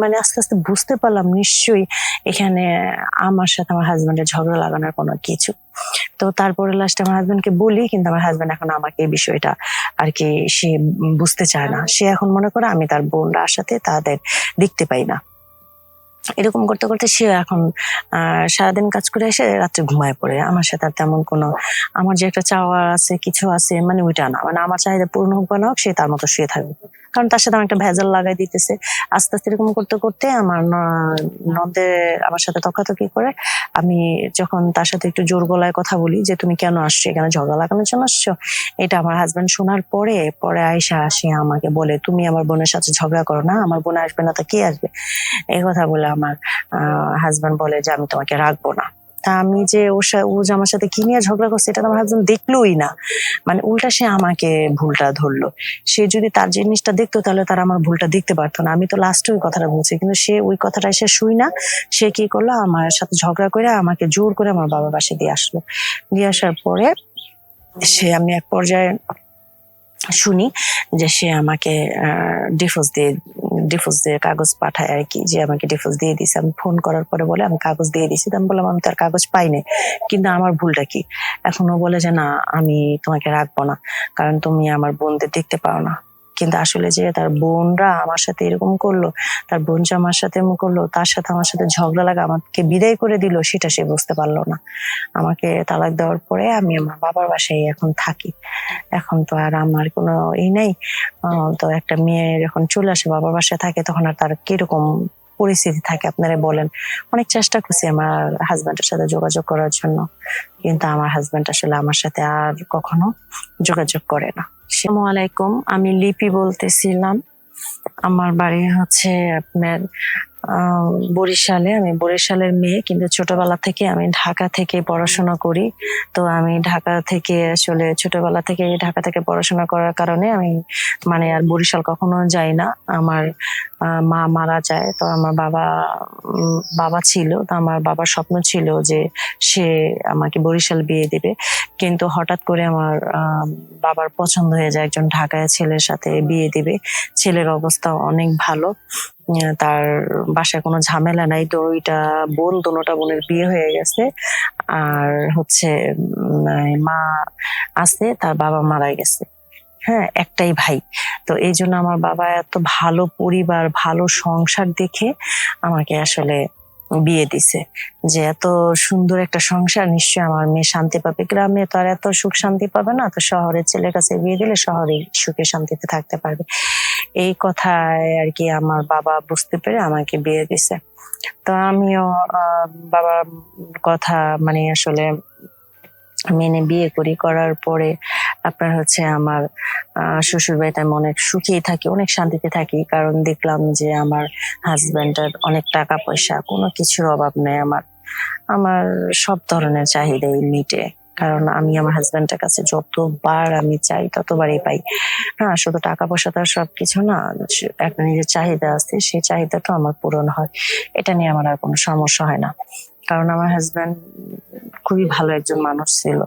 মানে আস্তে আস্তে বুঝতে পারলাম নিশ্চয়ই এখানে আমার সাথে আমার হাজব্যান্ডের ঝগড়া লাগানোর কোনো কিছু। তো তারপরে লাস্টে আমার হাজব্যান্ডকে বলি, কিন্তু আমার হাজব্যান্ড এখন আমাকে এই বিষয়টা আর কি সে বুঝতে চায় না। সে এখন মনে করে আমি তার বোনরা সাথে তাদের দেখতে পাই না। এরকম করতে করতে সে এখন সারাদিন কাজ করে এসে রাত্রে ঘুমায় পড়ে। আমার সাথে আর তেমন কোনো, আমার যে একটা চাওয়া আছে, কিছু আছে মানে ওইটা না। মানে আমার চাহিদা পূর্ণ হোক বা না হোক, সে তার মতো শুয়ে থাকবে কারণ তার সাথে আমার একটা ভেজাল লাগাই দিতেছে। আস্তে আস্তে এরকম করতে করতে আমার ন- নন্দে আমার সাথে তকাতকি করে আমি যখন তার সাথে একটু জোর গলায় কথা বলি যে, তুমি কেন আসছো? এখানে ঝগড়া লাগানোর জন্য আসছো? এটা আমার হাজবেন্ড শোনার পরে পরে আয়সা আসে আমাকে বলে, তুমি আমার বোনের সাথে ঝগড়া করো না, আমার বোন আসবে না তা কে আসবে? এই কথা বলে আমার হাজবেন্ড বলে যে আমি তোমাকে রাখব না। তা আমি যে ওর ও যে আমার সাথে কি নিয়ে ঝগড়া করছে এটা আমার হাজবেন্ড দেখলোই না। মানে উল্টা সে আমাকে ভুলটা ধরলো। সে যদি তার জিনিসটা দেখতো তাহলে তার আমার ভুলটা দেখতে পারতো না। আমি তো লাস্টে ওই কথাটা বলছি, কিন্তু সে ওই কথাটা সে শুই না। সে কি করল, আমার সাথে ঝগড়া করে আমাকে জোর করে আমার বাবার বাসে দিয়ে আসলো। দিয়ে আসার পরে সে আমি এক পর্যায়ে শুনি যে সে আমাকে ডিফোর্স দিয়ে ডিফোর্স দিয়ে কাগজ পাঠায় আর কি, যে আমাকে ডিফোর্স দিয়ে দিছে আমি ফোন করার পরে বলে আমি কাগজ দিয়ে দিছি আমি বললাম, আমি তার কাগজ পাইনি। কিন্তু আমার ভুলটা কি? এখন ও বলে যে, না, আমি তোমাকে রাখব না। কারণ তুমি আমার বোনদের দেখতে পাও না। কিন্তু আসলে যে তার বোনরা আমার সাথে এরকম করল, তার বোন যে আমার সাথে এরকম করল, তার সাথে আমার সাথে ঝগড়া লাগা আমাকে বিদায় করে দিল, সেটা সে বুঝতে পারল না। আমাকে তালাক দেওয়ার পরে আমি আমার বাবার বাসায় এখন থাকি। এখন তো আর আমার কোনো ই নেই। তো একটা মেয়ে যখন চলে আসে, বাবার বাসায় থাকে, তখন আর তার কীরকম পরিস্থিতি থাকে আপনারা বলেন। অনেক চেষ্টা করছি আমার হাজব্যান্ডের সাথে যোগাযোগ করার জন্য। কিন্তু আমার হাজব্যান্ড আসলে আমার সাথে আর কখনো যোগাযোগ করে না। আসসালামু আলাইকুম, আমি লিপি বলতেছিলাম। আমার বাড়ি হচ্ছে আপনার বরিশালে। আমি বরিশালের মেয়ে, কিন্তু ছোটবেলা থেকে আমি ঢাকা থেকে পড়াশোনা করি। তো আমি ঢাকা থেকে আসলে ছোটবেলা থেকে ঢাকা থেকে পড়াশোনা করার কারণে আমি মানে আর বরিশাল কখনো যাই না। আমার মা মারা যায়, তো আমার বাবা বাবা ছিল, তো আমার বাবার স্বপ্ন ছিল যে সে আমাকে বরিশাল বিয়ে দেবে। কিন্তু হঠাৎ করে আমার বাবার পছন্দ হয়ে যায়, একজন ঢাকায় ছেলের সাথে বিয়ে দিবে। ছেলের অবস্থা অনেক ভালো। তার বাসায় কোনো ঝামেলা নাই, তো ওইটা বোন দোনোটা বোনের বিয়ে হয়ে গেছে। আর হচ্ছে মা আছে, তার বাবা মারা গেছে। হ্যাঁ একটাই ভাই। তো এই জন্য আমার বাবা এত ভালো পরিবার, ভালো সংসার দেখে আমাকে আসলে বিয়ে দিছে। যে এত সুন্দর একটা সংসার, নিশ্চয়ই আমার মেয়ে শান্তি পাবে। গ্রামে তো আর এত সুখ শান্তি পাবে না, তো শহরের ছেলের কাছে বিয়ে দিলে শহরে সুখে শান্তিতে থাকতে পারবে। এই কথায় আর কি আমার বাবা বুঝতে পেরে আমাকে বিয়ে দিছে। তো আমিও বাবার কথা মানে আসলে মেনে বিয়ে করি, করার পরে আপনার হচ্ছে আমার শ্বশুর বাড়িতে আমি অনেক সুখেই থাকি, অনেক শান্তিতে থাকি। কারণ দেখলাম যে আমার হাজবেন্ডের অনেক টাকা পয়সা, কোনো কিছুর অভাব নেই আমার। আমার সব ধরনের চাহিদাই মিটে কারণ আমি আমার হাজবেন্ডের কাছে যতবার আমি চাই, ততবারই পাই। হ্যাঁ শুধু টাকা পয়সা তো আর সবকিছু না একটা নিজের চাহিদা আছে, সেই চাহিদাটা আমার পূরণ হয়। এটা নিয়ে আমার আর কোনো সমস্যা হয় না। কারণ আমার হাজব্যান্ড খুবই ভালো একজন মানুষ ছিল।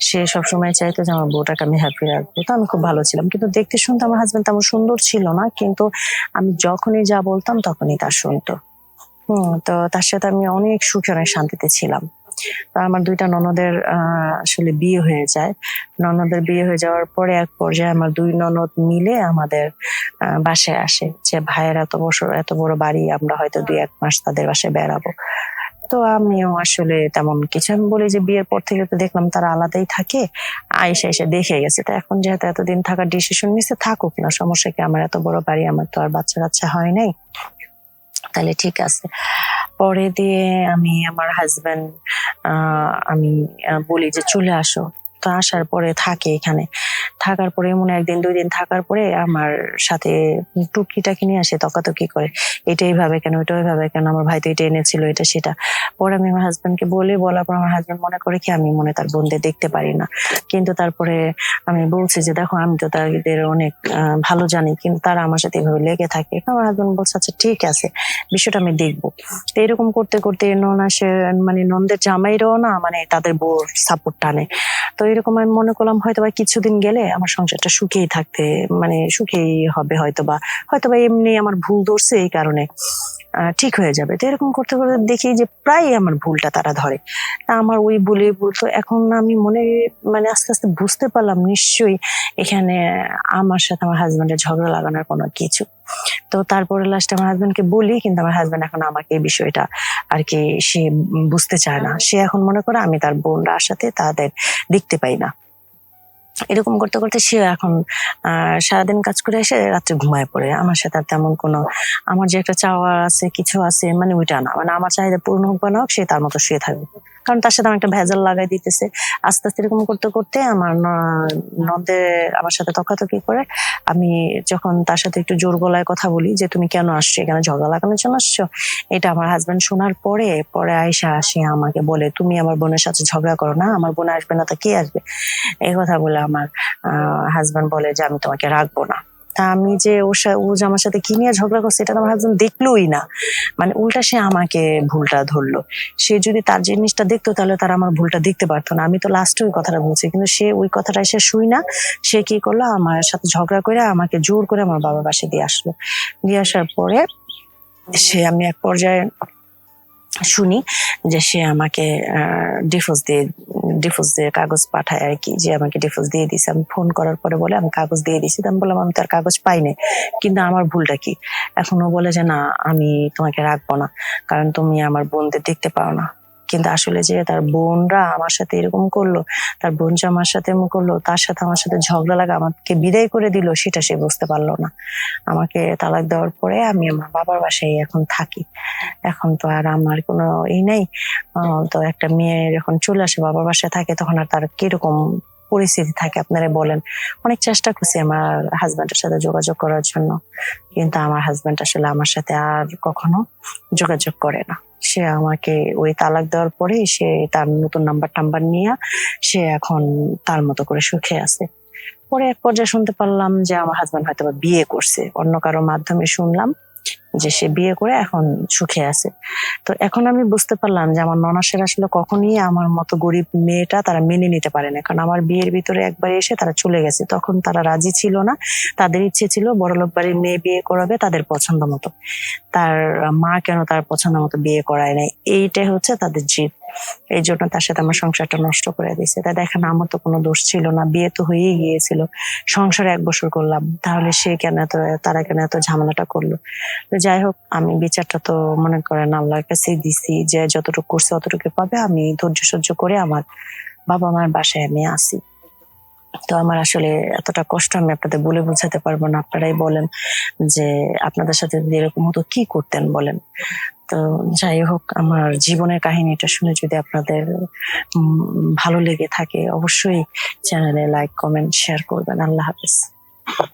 সে সবসময় চাইতো যে আমার বউটাকে আমি হ্যাপি রাখব। তো আমি খুব ভালো ছিলাম। কিন্তু দেখতে শুনতে আমার হাজব্যান্ড তেমন সুন্দর ছিল না। কিন্তু আমি যখনই যা বলতাম, তখনই তা শুনতো। হম, তো তার সাথে আমি অনেক সুখে, অনেক শান্তিতে ছিলাম। তো আমার দুইটা ননদের আসলে বিয়ে হয়ে যায়। ননদের বিয়ে হয়ে যাওয়ার পরে এক পর্যায়ে আমার দুই ননদ মিলে আমাদের বাসায় আসে। যে ভাইয়ের এত বছর, এত বড় বাড়ি, আমরা হয়তো দুই এক মাস তাদের বাসায় বেড়াবো। তো আমিও আসলে তেমন কিছু। আমি বলি যে বিয়ের পর থেকে তো দেখলাম তারা আলাদাই থাকে। আইসা এসে দেখে গেছে। তো এখন যেহেতু এতদিন থাকার ডিসিশন নিচ্ছে থাকুক না, সমস্যা কি? আমার এত বড় বাড়ি, আমার তো আর বাচ্চা কাচ্চা হয় নাই। তাহলে ঠিক আছে। পরে দিয়ে আমি আমার হাজবেন্ড আমি বলি যে চলে আসো। তো আসার পরে থাকে এখানে। থাকার পরে মনে একদিন, দুই দিন থাকার পরে আমার সাথে টুকিটাকি নিয়ে আসে, তকাতকি করে। এটা এইভাবে কেন, ওইটা ওইভাবে কেন, আমার ভাই তো এটা এনেছিল, এটা সেটা। পরে আমি আমার হাজবেন্ডকে বলে, বলার পর আমার হাজবেন্ড মনে করে কি, আমি মনে তার বোনদের দেখতে পারি না। কিন্তু তারপরে আমি বলছি যে, দেখো, আমি তো তাদের অনেক ভালো জানি, কিন্তু তারা আমার সাথে এভাবে লেগে থাকে। আমার হাজবেন্ড বলছে আচ্ছা ঠিক আছে, বিষয়টা আমি দেখব। তো এরকম করতে করতে ননাসের মানে নন্দের জামাইরাও না মানে তাদের বউর সাপোর্ট টানে। তো এরকম আমি মনে করলাম হয়তো বা কিছুদিন গেলে আমার সংসারটা সুখেই থাকতে মানে সুখেই হবে হয়তো বা হয়তো বা এমনি আমার ভুল ধরছে এই কারণে ঠিক হয়ে যাবে। তো এরকম করতে করতে দেখি যে প্রায় আমার ভুলটা তারা ধরে। তা আমার ওই বলে বলতো এখন আমি মনে মানে আস্তে আস্তে বুঝতে পারলাম নিশ্চয়ই এখানে আমার সাথে আমার হাজবেন্ডের ঝগড়া লাগানোর কোনো কিছু। তো তারপরে লাস্টে আমার হাজবেন্ডকে বলি, কিন্তু আমার হাজবেন্ড এখন আমাকে এই বিষয়টা আর কি সে বুঝতে চায় না। সে এখন মনে করে আমি তার বোনরার সাথে তাদের দেখতে পাই না। এরকম করতে করতে সে এখন সারাদিন কাজ করে এসে রাত্রে ঘুমায় পড়ে। আমার সাথে আর তেমন কোনো, আমার যে একটা চাওয়া আছে, কিছু আছে মানে ওইটা না। মানে আমার চাহিদা পূর্ণ হোক বা না হোক, সে তার মতো শুয়ে থাকবে কারণ তার সাথে আমার একটা ভেজাল লাগাই দিতেছে। আস্তে আস্তে এরকম করতে করতে আমার নন্দে আমার সাথে তকাতকি করে আমি যখন তার সাথে একটু জোর গলায় কথা বলি যে, তুমি কেন আসছো? এখানে ঝগড়া লাগানোর জন্য আসছো? এটা আমার হাজবেন্ড শোনার পরে পরে আয়সা আসে, আমাকে বলে, তুমি আমার বোনের সাথে ঝগড়া করো না, আমার বোন আসবে না তা কে আসবে? এই কথা বলে আমার হাজবেন্ড বলে যে, আমি তোমাকে রাখব না। আমি যে ওর ও যে আমার সাথে কি নিয়ে ঝগড়া করছে, এটা তো আমার হাজবেন্ড দেখলোই না। মানে উল্টা সে আমাকে ভুলটা ধরলো। সে যদি তার জিনিসটা দেখতো, তাহলে তার আমার ভুলটা দেখতে পারতো না। আমি তো লাস্টে ওই কথাটা বলছি, কিন্তু সে ওই কথাটা এসে শুই না। সে কি করল, আমার সাথে ঝগড়া করে আমাকে জোর করে আমার বাবার পাশে দিয়ে আসলো। দিয়ে আসার পরে সে আমি এক পর্যায়ে শুনি যে সে আমাকে ডিফোর্স দিয়ে ডিফোর্স দিয়ে কাগজ পাঠায় আর কি, যে আমাকে ডিফোর্স দিয়ে দিছে। আমি ফোন করার পরে বলে, আমি কাগজ দিয়ে তো আমি বললাম, আমি তার কাগজ পাইনি। কিন্তু আমার ভুলটা কি? এখন বলে যে, না, আমি তোমাকে রাখব না, কারণ তুমি আমার বোনদের দেখতে পাও না। কিন্তু আসলে যে তার বোনরা আমার সাথে এরকম করল, তার বোন যে আমার সাথে এমন করল, তার সাথে আমার সাথে ঝগড়া লাগা আমাকে বিদায় করে দিল, সেটা সে বুঝতে পারল না। আমাকে তালাক দেওয়ার পরে আমি আমার বাবার বাসায় এখন থাকি। এখন তো আর আমার কোনো এই নেই। তো একটা মেয়ে যখন চলে আসে বাবার বাসায় থাকে, তখন আর তার কীরকম পরিস্থিতি থাকে আপনারা বলেন। অনেক চেষ্টা করছি আমার হাজবেন্ডের সাথে যোগাযোগ করার জন্য। কিন্তু আমার হাজবেন্ড আসলে আমার সাথে আর কখনো যোগাযোগ করে না। সে আমাকে ওই তালাক দেওয়ার পরে সে তার নতুন নাম্বার টাম্বার নিয়ে সে এখন তার মতো করে সুখে আছে। পরে এক পর্যায়ে শুনতে পারলাম যে আমার হাজব্যান্ড হয়তো বিয়ে করছে। অন্য কারও মাধ্যমে শুনলাম। যে সে বিয়ে করে এখন সুখে আছে। তো এখন আমি বুঝতে পারলাম যে আমার ননাসের আসলে কখনই আমার মতো গরিব মেয়েটা তারা মেনে নিতে পারে না। কারণ আমার বিয়ের ভিতরে একবার এসে তারা চলে গেছে। তখন তারা রাজি ছিল না। তাদের ইচ্ছে ছিল বড়লোক বাড়ির মেয়ে বিয়ে করাবে তাদের পছন্দ মতো। তার মা কেন তার পছন্দ মতো বিয়ে করায় নাই? এইটাই হচ্ছে তাদের জিদ। এই জন্য তার সাথে আমার সংসারটা নষ্ট করে দিয়েছে। তাই দেখেন, আমার তো কোনো দোষ ছিল না। বিয়ে তো হয়েই গিয়েছিল। সংসারে এক বছর করলাম। তাহলে সে কেন এত, তারা কেন এত ঝামেলাটা করল? তো যাই হোক, আমি বিচারটা তো মনে করেন আল্লাহর কাছে দিছি যে যতটুকু করছে অতটুকু পাবে। আমি ধৈর্য সহ্য করে আমার বাবা মার বাসায় আমি আসি তো আমার আসলে এতটা কষ্ট, আমি আপনাদের বলে বোঝাতে পারব না। আপনারাই বলেন যে আপনাদের সাথে এরকম হতো কি করতেন বলেন? তো যাই হোক, আমার জীবনের কাহিনীটা শুনে যদি আপনাদের ভালো লেগে থাকে, অবশ্যই চ্যানেলে লাইক কমেন্ট শেয়ার করবেন। আল্লাহ হাফিজ।